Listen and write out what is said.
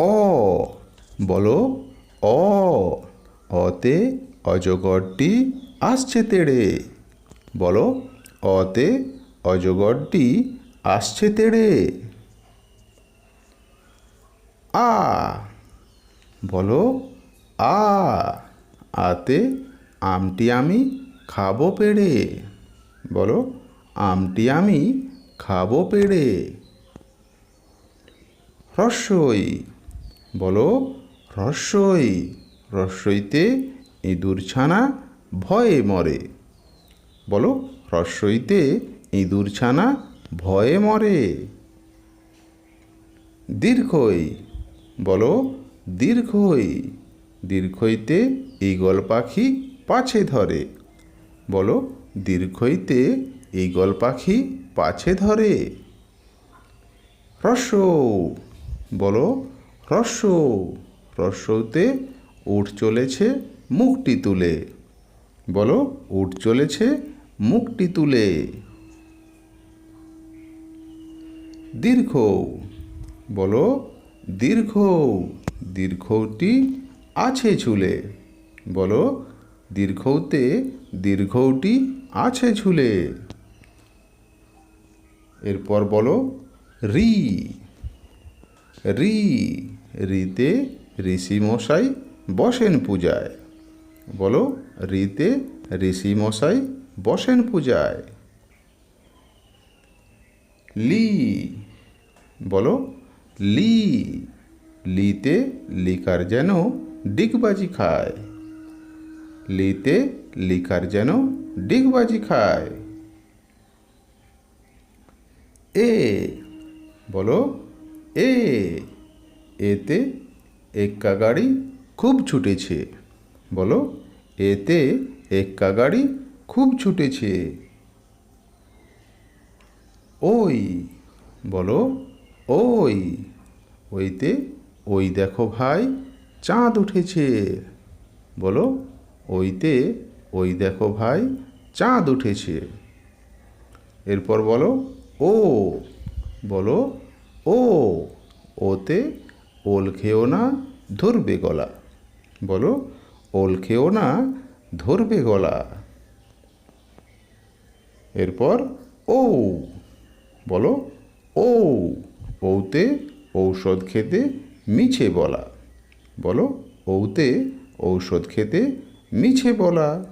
অ, বলো, অ, অতে অজগরটি আসছে তেড়ে। বলো, অতে অজগরটি আসছে তেড়ে। আ, বলো, আ, আতে আমটি আমি খাব পেড়ে। বলো, আমটি আমি খাব পেড়ে। রস্যই বলো, রস্যই, রস্যইতে ইঁদুর ছানা ভয়ে মরে। বলো, রস্যইতে ইঁদুর ছানা ভয়ে মরে। দীর্ঘই। বলো, দীর্ঘই। দীর্ঘইতে ঈগল পাখি পাছে ধরে। বলো, দীর্ঘইতে ঈগল পাখি পাছে ধরে। রস্য বলো রস্য রস্যতে উঠ চলেছে মুখটি তুলে। বলো, উঠ চলেছে মুখটি তুলে। দীর্ঘ, বলো, দীর্ঘ, দীর্ঘটি আছে ঝুলে। বলো, দীর্ঘতে দীর্ঘটি আছে ঝুলে। এরপর বলো, রি রি রিতে ঋষি মশাই বসেন পূজায়। বলো, রিতে ঋষি মশাই বসেন পূজায়। লি, বলো, লি, লিতে লিকার যেন ডিগবাজি খায়। লিতে লিকার যেন ডিগবাজি খায়। এ, বলো, এ এতে এক্কা গাড়ি খুব ছুটেছে। বলো, এতে এক্কা গাড়ি খুব ছুটেছে। ওই, বলো, ওই, ওইতে, ওই দেখো ভাই, চাঁদ উঠেছে। বলো, ওইতে, ওই দেখো ভাই, চাঁদ উঠেছে। এরপর বলো, ও বলো, ও, ওতে ওল খেও না, ধরবে গলা। বলো, ওল খেও না, ধরবে গলা। এরপর ও বলো ও ওতে ঔষধ খেতে মিছে বলা। বলো ওতে ঔষধ খেতে মিছে বলা।